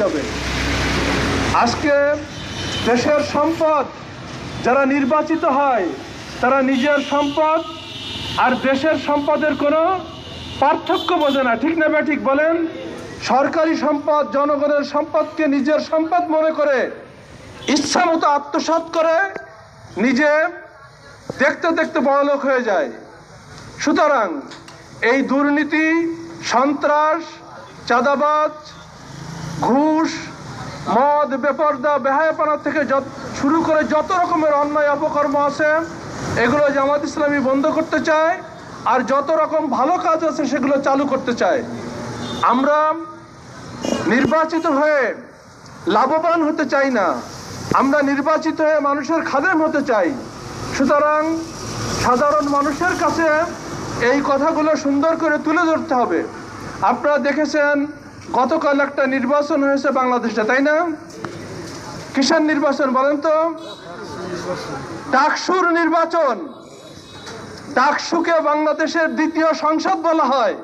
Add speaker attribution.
Speaker 1: যাবে। আজকে দেশের সম্পদ যারা নির্বাচিত হয়, তারা নিজের সম্পদ আর দেশের সম্পদের কোনো পার্থক্য বোঝে না। ঠিক না ঠিক বলেন? সরকারি সম্পদ, জনগণের সম্পদকে নিজের সম্পদ মনে করে ইচ্ছা মতো আত্মসাৎ করে নিজে দেখতে দেখতে বড়লোক হয়ে যায়। সুতরাং এই দুর্নীতি, সন্ত্রাস, চাঁদাবাজ ঘুষ, মদ, বেপর্দা, বেহায়াপনা থেকে শুরু করে যত রকমের অন্যায় অপকর্ম আছে, এগুলো জামাত ইসলামী বন্ধ করতে চায়, আর যত রকম ভালো কাজ আছে সেগুলো চালু করতে চায়। আমরা নির্বাচিত হয়ে লাভবান হতে চাই না। আমরা নির্বাচিত হয়ে মানুষের খাদেম হতে চাই। সুতরাং সাধারণ মানুষের কাছে এই কথাগুলো সুন্দর করে তুলে ধরতে হবে। আপনারা দেখেছেন গতকাল একটা নির্বাচন হয়েছে বাংলাদেশে, তাই না? কিষাণ নির্বাচন বলেন তো? ডাকসুর নির্বাচন। ডাকসুকে বাংলাদেশের দ্বিতীয় সংসদ বলা হয়।